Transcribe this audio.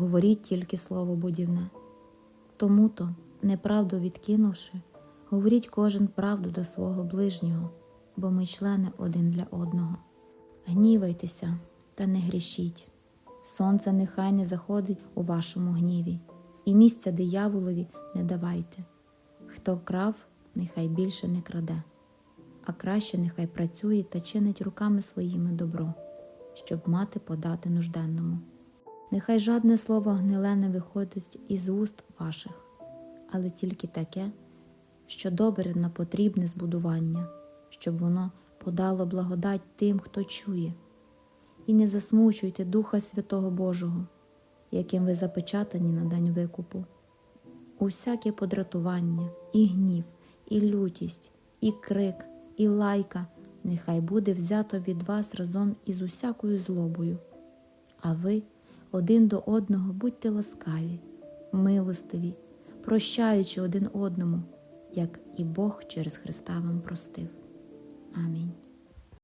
говоріть тільки слово будівне. Тому то, неправду відкинувши, говоріть кожен правду до свого ближнього, бо ми члени один для одного. Гнівайтеся та не грішіть. Сонце нехай не заходить у вашому гніві, і місця дияволові не давайте. Хто крав, нехай більше не краде, а краще нехай працює та чинить руками своїми добро, щоб мати подати нужденному. Нехай жадне слово гниле не виходить із уст ваших, але тільки таке, що добре на потрібне збудування, щоб воно подало благодать тим, хто чує. І не засмучуйте Духа Святого Божого, яким ви запечатані на день викупу. Усяке подратування, і гнів, і лютість, і крик, і лайка нехай буде взято від вас разом із усякою злобою. А ви один до одного будьте ласкаві, милостиві, прощаючи один одному, як і Бог через Христа вам простив. Амінь.